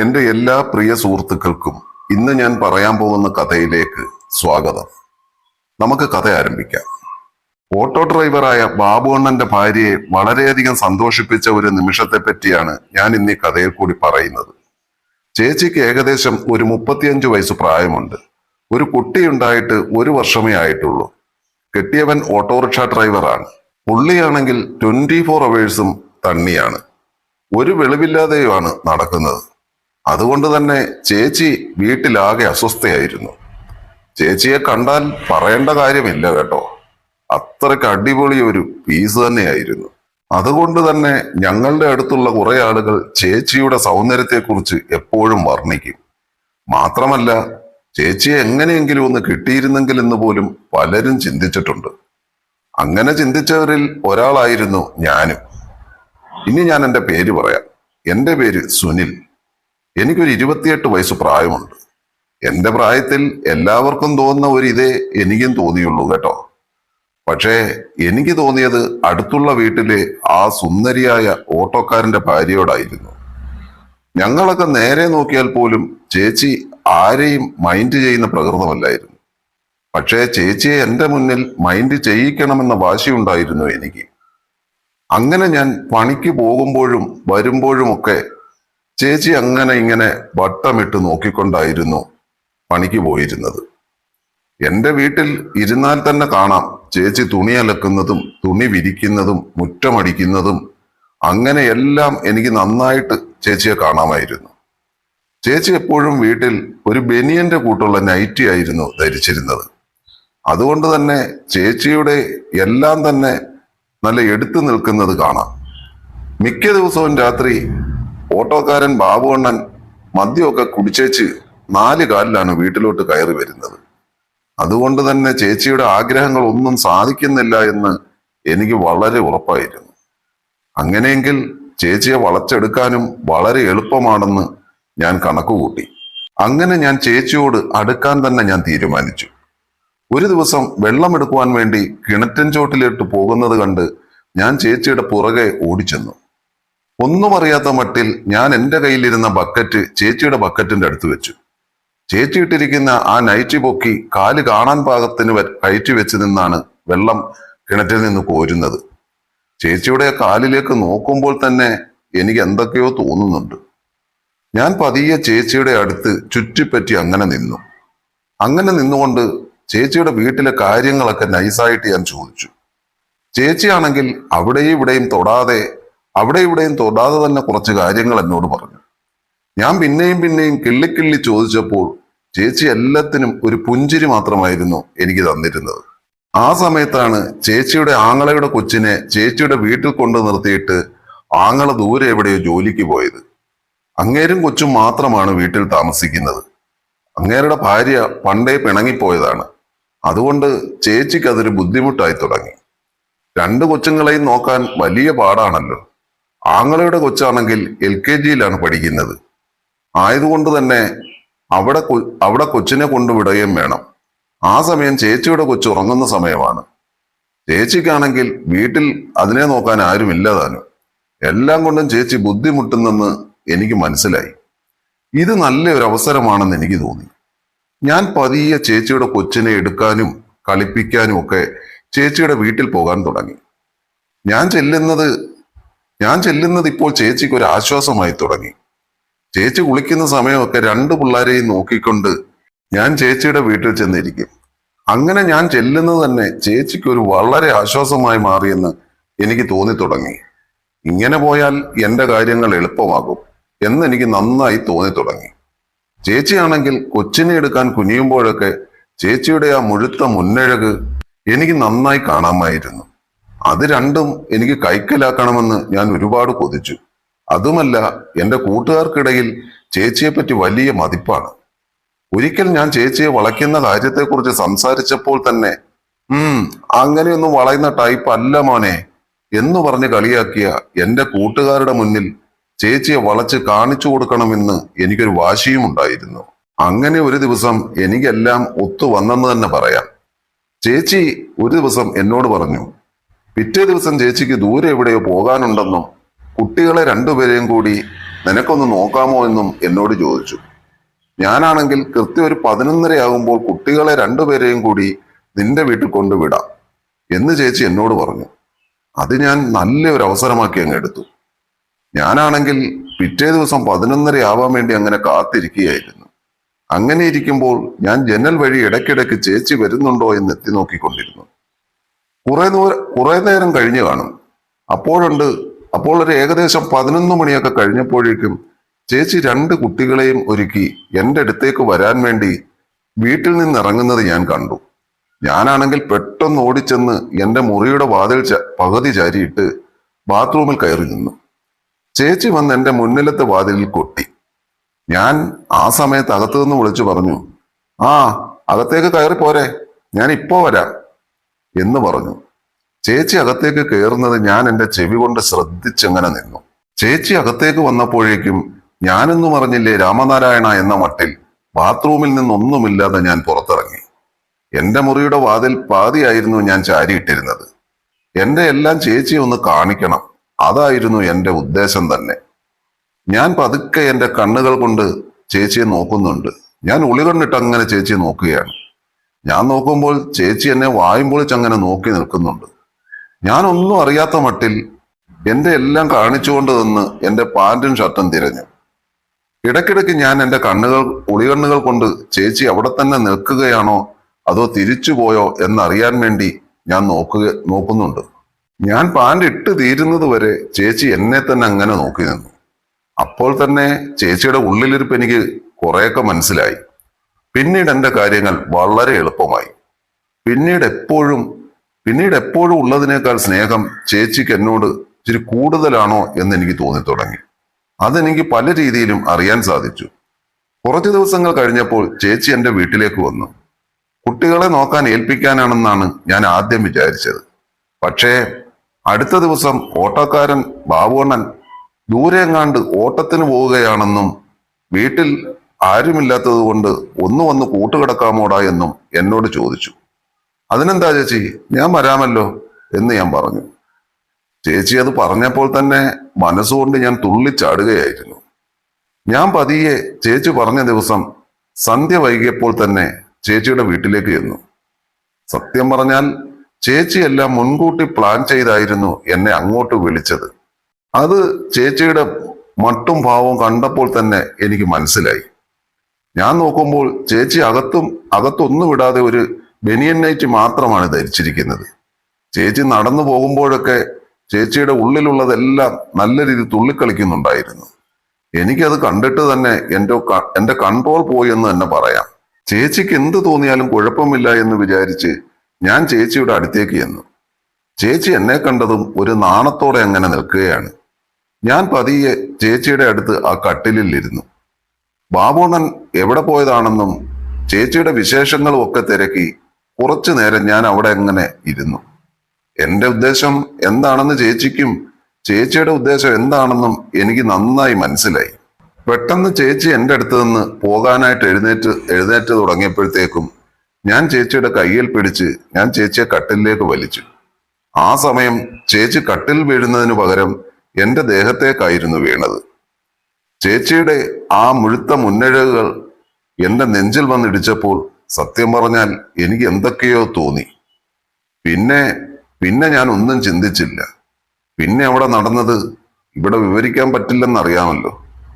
എന്റെ എല്ലാ പ്രിയ സുഹൃത്തുക്കൾക്കും ഇന്ന് ഞാൻ പറയാൻ പോകുന്ന കഥയിലേക്ക് സ്വാഗതം. നമുക്ക് കഥ ആരംഭിക്കാം. ഓട്ടോ ഡ്രൈവറായ ബാബുണ്ണന്റെ ഭാര്യയെ വളരെയധികം സന്തോഷിപ്പിച്ച ഒരു നിമിഷത്തെ പറ്റിയാണ് ഞാൻ ഇന്ന് ഈ കഥയിൽ കൂടി പറയുന്നത്. ചേച്ചിക്ക് ഏകദേശം ഒരു മുപ്പത്തിയഞ്ച് വയസ്സ് പ്രായമുണ്ട്. ഒരു കുട്ടിയുണ്ടായിട്ട് ഒരു വർഷമേ ആയിട്ടുള്ളൂ. കെട്ടിയവൻ ഓട്ടോറിക്ഷ ഡ്രൈവറാണ്. പുള്ളിയാണെങ്കിൽ ട്വന്റി ഫോർ അവേഴ്സും തണ്ണിയാണ്. ഒരു വെളിവില്ലാതെയുമാണ് നടക്കുന്നത്. അതുകൊണ്ട് തന്നെ ചേച്ചി വീട്ടിലാകെ അസ്വസ്ഥയായിരുന്നു. ചേച്ചിയെ കണ്ടാൽ പറയേണ്ട കാര്യമില്ല കേട്ടോ. അത്രയ്ക്ക് അടിപൊളി ഒരു പീസ് തന്നെയായിരുന്നു. അതുകൊണ്ട് തന്നെ ഞങ്ങളുടെ അടുത്തുള്ള കുറെ ആളുകൾ ചേച്ചിയുടെ സൗന്ദര്യത്തെക്കുറിച്ച് എപ്പോഴും വർണിക്കും. മാത്രമല്ല ചേച്ചിയെ എങ്ങനെയെങ്കിലും ഒന്ന് കിട്ടിയിരുന്നെങ്കിൽ എന്ന് പോലും പലരും ചിന്തിച്ചിട്ടുണ്ട്. അങ്ങനെ ചിന്തിച്ചവരിൽ ഒരാളായിരുന്നു ഞാനും. ഇനി ഞാൻ എന്റെ പേര് പറയാം. എന്റെ പേര് സുനിൽ. എനിക്കൊരു ഇരുപത്തിയെട്ട് വയസ്സ് പ്രായമുണ്ട്. എന്റെ പ്രായത്തിൽ എല്ലാവർക്കും തോന്നുന്ന ഒരു ഇതേ എനിക്കും തോന്നിയുള്ളൂ കേട്ടോ. പക്ഷേ എനിക്ക് തോന്നിയത് അടുത്തുള്ള വീട്ടിലെ ആ സുന്ദരിയായ ഓട്ടോക്കാരന്റെ ഭാര്യയോടായിരുന്നു. ഞങ്ങളൊക്കെ നേരെ നോക്കിയാൽ പോലും ചേച്ചി ആരെയും മൈൻഡ് ചെയ്യുന്ന പ്രകൃതമല്ലായിരുന്നു. പക്ഷേ ചേച്ചിയെ എന്റെ മുന്നിൽ മൈൻഡ് ചെയ്യിക്കണമെന്ന വാശിയുണ്ടായിരുന്നു എനിക്ക്. അങ്ങനെ ഞാൻ പണിക്ക് പോകുമ്പോഴും വരുമ്പോഴുമൊക്കെ ചേച്ചി അങ്ങനെ ഇങ്ങനെ വട്ടമിട്ട് നോക്കിക്കൊണ്ടായിരുന്നു പണിക്ക് പോയിരുന്നത്. എന്റെ വീട്ടിൽ ഇരുന്നാൽ തന്നെ കാണാം. ചേച്ചി തുണി അലക്കുന്നതും തുണി വിരിക്കുന്നതും മുറ്റമടിക്കുന്നതും അങ്ങനെ എല്ലാം എനിക്ക് നന്നായിട്ട് ചേച്ചിയെ കാണാമായിരുന്നു. ചേച്ചി എപ്പോഴും വീട്ടിൽ ഒരു ബനിയന്റെ കൂട്ടുള്ള നൈറ്റി ആയിരുന്നു ധരിച്ചിരുന്നത്. അതുകൊണ്ട് തന്നെ ചേച്ചിയുടെ എല്ലാം തന്നെ നല്ല എടുത്തു നിൽക്കുന്നത് കാണാം. മിക്ക ദിവസവും രാത്രി ഓട്ടോക്കാരൻ ബാബുവണ്ണൻ മദ്യമൊക്കെ കുടിച്ചേച്ച് നാല് കാലിലാണ് വീട്ടിലോട്ട് കയറി വരുന്നത്. അതുകൊണ്ട് തന്നെ ചേച്ചിയുടെ ആഗ്രഹങ്ങൾ ഒന്നും സാധിക്കുന്നില്ല എന്ന് എനിക്ക് വളരെ ഉറപ്പായിരുന്നു. അങ്ങനെയെങ്കിൽ ചേച്ചിയെ വളച്ചെടുക്കാനും വളരെ എളുപ്പമാണെന്ന് ഞാൻ കണക്കുകൂട്ടി. അങ്ങനെ ഞാൻ ചേച്ചിയോട് അടുക്കാൻ തന്നെ ഞാൻ തീരുമാനിച്ചു. ഒരു ദിവസം വെള്ളമെടുക്കുവാൻ വേണ്ടി കിണറ്റൻ ചോട്ടിലിട്ട് പോകുന്നത് കണ്ട് ഞാൻ ചേച്ചിയുടെ പുറകെ ഓടിച്ചെന്നു. ഒന്നും അറിയാത്ത മട്ടിൽ ഞാൻ എന്റെ കയ്യിലിരുന്ന ബക്കറ്റ് ചേച്ചിയുടെ ബക്കറ്റിന്റെ അടുത്ത് വെച്ചു. ചേച്ചി ഇട്ടിരിക്കുന്ന ആ നൈറ്റി പൊക്കി കാൽ കാണാൻ പാകത്തിന് കയറ്റി വെച്ച് നിന്നാണ് വെള്ളം കിണറ്റിൽ നിന്ന് കോരുന്നത്. ചേച്ചിയുടെ കാലിലേക്ക് നോക്കുമ്പോൾ തന്നെ എനിക്ക് എന്തൊക്കെയോ തോന്നുന്നുണ്ട്. ഞാൻ പതിയെ ചേച്ചിയുടെ അടുത്ത് ചുറ്റിപ്പറ്റി അങ്ങനെ നിന്നു. അങ്ങനെ നിന്നുകൊണ്ട് ചേച്ചിയുടെ വീട്ടിലെ കാര്യങ്ങളൊക്കെ നൈസായിട്ട് ഞാൻ ചോദിച്ചു. ചേച്ചിയാണെങ്കിൽ അവിടെയും ഇവിടെയും തൊടാതെ അവിടെ ഇവിടെയും തൊടാതെ തന്നെ കുറച്ച് കാര്യങ്ങൾ എന്നോട് പറഞ്ഞു. ഞാൻ പിന്നെയും പിന്നെയും കിള്ളിക്കിള്ളി ചോദിച്ചപ്പോൾ ചേച്ചി എല്ലാത്തിനും ഒരു പുഞ്ചിരി മാത്രമായിരുന്നു എനിക്ക് തന്നിരുന്നത്. ആ സമയത്താണ് ചേച്ചിയുടെ ആങ്ങളയുടെ കൊച്ചിനെ ചേച്ചിയുടെ വീട്ടിൽ കൊണ്ടു നിർത്തിയിട്ട് ആങ്ങള ദൂരെ എവിടെയോ ജോലിക്ക് പോയത്. അങ്ങേരും കൊച്ചും മാത്രമാണ് വീട്ടിൽ താമസിക്കുന്നത്. അങ്ങേരുടെ ഭാര്യ പണ്ടേ പിണങ്ങിപ്പോയതാണ്. അതുകൊണ്ട് ചേച്ചിക്ക് അതൊരു ബുദ്ധിമുട്ടായി തുടങ്ങി. രണ്ട് കൊച്ചുങ്ങളെയും നോക്കാൻ വലിയ പാടാണല്ലോ. ആങ്ങളയുടെ കൊച്ചാണെങ്കിൽ എൽ കെ ജിയിലാണ് പഠിക്കുന്നത്. ആയതുകൊണ്ട് തന്നെ അവിടെ അവിടെ കൊച്ചിനെ കൊണ്ടുവിടുകയും വേണം. ആ സമയം ചേച്ചിയുടെ കൊച്ചു ഉറങ്ങുന്ന സമയമാണ്. ചേച്ചിക്കാണെങ്കിൽ വീട്ടിൽ അതിനെ നോക്കാൻ ആരുമില്ല താനും. എല്ലാം കൊണ്ടും ചേച്ചി ബുദ്ധിമുട്ടുന്നെന്ന് എനിക്ക് മനസ്സിലായി. ഇത് നല്ലൊരു അവസരമാണെന്ന് എനിക്ക് തോന്നി. ഞാൻ പതിയെ ചേച്ചിയുടെ കൊച്ചിനെ എടുക്കാനും കളിപ്പിക്കാനും ഒക്കെ ചേച്ചിയുടെ വീട്ടിൽ പോകാൻ തുടങ്ങി. ഞാൻ ചെല്ലുന്നത് ഞാൻ ചെല്ലുന്നത് ഇപ്പോൾ ചേച്ചിക്ക് ഒരു ആശ്വാസമായി തുടങ്ങി. ചേച്ചി കുളിക്കുന്ന സമയമൊക്കെ രണ്ട് പിള്ളേരെയും നോക്കിക്കൊണ്ട് ഞാൻ ചേച്ചിയുടെ വീട്ടിൽ ചെന്നിരിക്കും. അങ്ങനെ ഞാൻ ചെല്ലുന്നത് തന്നെ ചേച്ചിക്ക് ഒരു വളരെ ആശ്വാസമായി മാറിയെന്ന് എനിക്ക് തോന്നി തുടങ്ങി ഇങ്ങനെ പോയാൽ എന്റെ കാര്യങ്ങൾ എളുപ്പമാകും എന്ന് എനിക്ക് നന്നായി തോന്നി തുടങ്ങി ചേച്ചിയാണെങ്കിൽ കൊച്ചിനെ എടുക്കാൻ കുനിയുമ്പോഴൊക്കെ ചേച്ചിയുടെ ആ മുഴുത്ത മുന്നഴക് എനിക്ക് നന്നായി കാണാമായിരുന്നു. അത് രണ്ടും എനിക്ക് കൈക്കലാക്കണമെന്ന് ഞാൻ ഒരുപാട് കൊതിച്ചു. അതുമല്ല എന്റെ കൂട്ടുകാർക്കിടയിൽ ചേച്ചിയെപ്പറ്റി വലിയ മതിപ്പാണ്. ഒരിക്കൽ ഞാൻ ചേച്ചിയെ വളയ്ക്കുന്ന കാര്യത്തെക്കുറിച്ച് സംസാരിച്ചപ്പോൾ തന്നെ ഉം അങ്ങനെയൊന്നും വളയുന്ന ടൈപ്പ് അല്ല മോനെ എന്ന് പറഞ്ഞ് കളിയാക്കിയ എന്റെ കൂട്ടുകാരുടെ മുന്നിൽ ചേച്ചിയെ വളച്ച് കാണിച്ചു കൊടുക്കണമെന്ന് എനിക്കൊരു വാശിയും ഉണ്ടായിരുന്നു. അങ്ങനെ ഒരു ദിവസം എനിക്കെല്ലാം ഒത്തു വന്നെന്ന് തന്നെ പറയാം. ചേച്ചി ഒരു ദിവസം എന്നോട് പറഞ്ഞു പിറ്റേ ദിവസം ചേച്ചിക്ക് ദൂരെ എവിടെയോ പോകാനുണ്ടെന്നും കുട്ടികളെ രണ്ടുപേരെയും കൂടി നിനക്കൊന്ന് നോക്കാമോ എന്നും എന്നോട് ചോദിച്ചു. ഞാനാണെങ്കിൽ കൃത്യം ഒരു പതിനൊന്നരയാകുമ്പോൾ കുട്ടികളെ രണ്ടുപേരെയും കൂടി നിന്റെ വീട്ടിൽ കൊണ്ടുവിടാം എന്ന് ചേച്ചി എന്നോട് പറഞ്ഞു. അത് ഞാൻ നല്ല ഒരു അവസരമാക്കി അങ്ങ് എടുത്തു. ഞാനാണെങ്കിൽ പിറ്റേ ദിവസം പതിനൊന്നര ആവാൻ വേണ്ടി അങ്ങനെ കാത്തിരിക്കുകയായിരുന്നു. അങ്ങനെ ഇരിക്കുമ്പോൾ ഞാൻ ജനൽ വഴി ഇടയ്ക്കിടയ്ക്ക് ചേച്ചി വരുന്നുണ്ടോ എന്ന് എത്തി നോക്കിക്കൊണ്ടിരുന്നു. കുറെ ദൂരം കുറെ നേരം കഴിഞ്ഞു കാണും. അപ്പോഴുണ്ട് അപ്പോൾ ഒരു ഏകദേശം പതിനൊന്ന് മണിയൊക്കെ കഴിഞ്ഞപ്പോഴേക്കും ചേച്ചി രണ്ട് കുട്ടികളെയും ഒരുക്കി എന്റെ അടുത്തേക്ക് വരാൻ വേണ്ടി വീട്ടിൽ നിന്ന് ഇറങ്ങുന്നത് ഞാൻ കണ്ടു. ഞാനാണെങ്കിൽ പെട്ടെന്ന് ഓടിച്ചെന്ന് എന്റെ മുറിയുടെ വാതിൽ പകുതി ചാരിയിട്ട് ബാത്റൂമിൽ കയറി നിന്നു. ചേച്ചി വന്ന് എന്റെ മുന്നിലത്തെ വാതിലിൽ കൊട്ടി. ഞാൻ ആ സമയത്ത് അകത്തു നിന്ന് വിളിച്ചു പറഞ്ഞു ആ അകത്തേക്ക് കയറി പോരെ ഞാൻ ഇപ്പോൾ വരാം. എന്ന് പറഞ്ഞു. ചേച്ചി അകത്തേക്ക് കയറുന്നത് ഞാൻ എന്റെ ചെവി കൊണ്ട് ശ്രദ്ധിച്ചെങ്ങനെ നിന്നു. ചേച്ചി അകത്തേക്ക് വന്നപ്പോഴേക്കും ഞാനെന്ന് പറഞ്ഞില്ലേ രാമനാരായണ എന്ന മട്ടിൽ ബാത്റൂമിൽ നിന്നൊന്നുമില്ലാതെ ഞാൻ പുറത്തിറങ്ങി. എന്റെ മുറിയുടെ വാതിൽ പാതിയായിരുന്നു ഞാൻ ചാരിയിട്ടിരുന്നത്. എന്റെ എല്ലാം ചേച്ചിയെ ഒന്ന് കാണിക്കണം. അതായിരുന്നു എന്റെ ഉദ്ദേശം തന്നെ. ഞാൻ പതുക്കെ എന്റെ കണ്ണുകൾ കൊണ്ട് ചേച്ചിയെ നോക്കുന്നുണ്ട്. ഞാൻ ഉളികണ്ണിട്ട് അങ്ങനെ ചേച്ചിയെ നോക്കുകയാണ്. ഞാൻ നോക്കുമ്പോൾ ചേച്ചി എന്നെ വായുമ്പോൾ അങ്ങനെ നോക്കി നിൽക്കുന്നുണ്ട്. ഞാനൊന്നും അറിയാത്ത മട്ടിൽ എന്റെ എല്ലാം കാണിച്ചുകൊണ്ട് നിന്ന് എന്റെ പാന്റും ഷർട്ടും തിരഞ്ഞു. ഇടയ്ക്കിടയ്ക്ക് ഞാൻ എന്റെ കണ്ണുകൾ ഉളികണ്ണുകൾ കൊണ്ട് ചേച്ചി അവിടെ തന്നെ നിൽക്കുകയാണോ അതോ തിരിച്ചുപോയോ എന്നറിയാൻ വേണ്ടി ഞാൻ നോക്കുക നോക്കുന്നുണ്ട്. ഞാൻ പാന്റ് ഇട്ട് തീരുന്നത് വരെ ചേച്ചി എന്നെ തന്നെ അങ്ങനെ നോക്കി നിന്നു. അപ്പോൾ തന്നെ ചേച്ചിയുടെ ഉള്ളിലിരിപ്പ് എനിക്ക് കുറെയൊക്കെ മനസ്സിലായി. പിന്നീട് എന്റെ കാര്യങ്ങൾ വളരെ എളുപ്പമായി. പിന്നീട് എപ്പോഴും പിന്നീട് എപ്പോഴും ഉള്ളതിനേക്കാൾ സ്നേഹം ചേച്ചിക്ക് എന്നോട് ഇച്ചിരി കൂടുതലാണോ എന്ന് എനിക്ക് തോന്നി തുടങ്ങി. അതെനിക്ക് പല രീതിയിലും അറിയാൻ സാധിച്ചു. കുറച്ചു ദിവസങ്ങൾ കഴിഞ്ഞപ്പോൾ ചേച്ചി എന്റെ വീട്ടിലേക്ക് വന്നു. കുട്ടികളെ നോക്കാൻ ഏൽപ്പിക്കാനാണെന്നാണ് ഞാൻ ആദ്യം വിചാരിച്ചത്. പക്ഷേ അടുത്ത ദിവസം ഓട്ടോക്കാരൻ ബാബുവണ്ണൻ ദൂരെ എങ്ങാണ്ട് ഓട്ടത്തിന് പോവുകയാണെന്നും വീട്ടിൽ ആരുമില്ലാത്തത് കൊണ്ട് ഒന്ന് വന്ന് കൂട്ടുകിടക്കാമോടാ എന്നും എന്നോട് ചോദിച്ചു. അതിനെന്താ ചേച്ചി? ഞാൻ വരാമല്ലോ എന്ന് ഞാൻ പറഞ്ഞു. ചേച്ചി അത് പറഞ്ഞപ്പോൾ തന്നെ മനസ്സുകൊണ്ട് ഞാൻ തുള്ളിച്ചാടുകയായിരുന്നു. ഞാൻ പതിയെ ചേച്ചി പറഞ്ഞ ദിവസം സന്ധ്യ വൈകിയപ്പോൾ തന്നെ ചേച്ചിയുടെ വീട്ടിലേക്ക് ചെന്നു. സത്യം പറഞ്ഞാൽ ചേച്ചിയെല്ലാം മുൻകൂട്ടി പ്ലാൻ ചെയ്തായിരുന്നു എന്നെ അങ്ങോട്ട് വിളിച്ചത്. അത് ചേച്ചിയുടെ മട്ടും ഭാവവും കണ്ടപ്പോൾ തന്നെ എനിക്ക് മനസ്സിലായി. ഞാൻ നോക്കുമ്പോൾ ചേച്ചി അകത്തും അകത്തൊന്നും വിടാതെ ഒരു ബനിയൻ നൈറ്റ് മാത്രമാണ് ധരിച്ചിരിക്കുന്നത്. ചേച്ചി നടന്നു പോകുമ്പോഴൊക്കെ ചേച്ചിയുടെ ഉള്ളിലുള്ളതെല്ലാം നല്ല രീതിയിൽ തുള്ളിക്കളിക്കുന്നുണ്ടായിരുന്നു. എനിക്കത് കണ്ടിട്ട് തന്നെ എന്റെ എന്റെ കൺട്രോൾ പോയി എന്ന് തന്നെ പറയാം. ചേച്ചിക്ക് എന്ത് തോന്നിയാലും കുഴപ്പമില്ല എന്ന് വിചാരിച്ച് ഞാൻ ചേച്ചിയുടെ അടുത്തേക്ക് ചെന്നു. ചേച്ചി എന്നെ കണ്ടതും ഒരു നാണത്തോടെ അങ്ങനെ നിൽക്കുകയാണ്. ഞാൻ പതിയെ ചേച്ചിയുടെ അടുത്ത് ആ കട്ടിലിൽ ഇരുന്നു. ബാബുണ്ണൻ എവിടെ പോയതാണെന്നും ചേച്ചിയുടെ വിശേഷങ്ങളും ഒക്കെ തിരക്കി കുറച്ചു നേരം ഞാൻ അവിടെ എങ്ങനെ ഇരുന്നു. എന്റെ ഉദ്ദേശം എന്താണെന്ന് ചേച്ചിക്കും ചേച്ചിയുടെ ഉദ്ദേശം എന്താണെന്നും എനിക്ക് നന്നായി മനസ്സിലായി. പെട്ടെന്ന് ചേച്ചി എന്റെ അടുത്ത് നിന്ന് പോകാനായിട്ട് എഴുന്നേറ്റ് എഴുന്നേറ്റ് തുടങ്ങിയപ്പോഴത്തേക്കും ഞാൻ ചേച്ചിയുടെ കയ്യിൽ പിടിച്ച് ഞാൻ ചേച്ചിയെ കട്ടിലേക്ക് വലിച്ചു. ആ സമയം ചേച്ചി കട്ടിൽ വീഴുന്നതിന് പകരം എന്റെ ദേഹത്തേക്കായിരുന്നു വീണത്. ചേച്ചിയുടെ ആ മുഴുത്ത മുന്നഴകുകൾ എന്റെ നെഞ്ചിൽ വന്നിടിച്ചപ്പോൾ സത്യം പറഞ്ഞാൽ എനിക്ക് എന്തൊക്കെയോ തോന്നി. പിന്നെ പിന്നെ ഞാൻ ഒന്നും ചിന്തിച്ചില്ല. പിന്നെ അവിടെ നടന്നത് ഇവിടെ വിവരിക്കാൻ പറ്റില്ലെന്നറിയാമല്ലോ.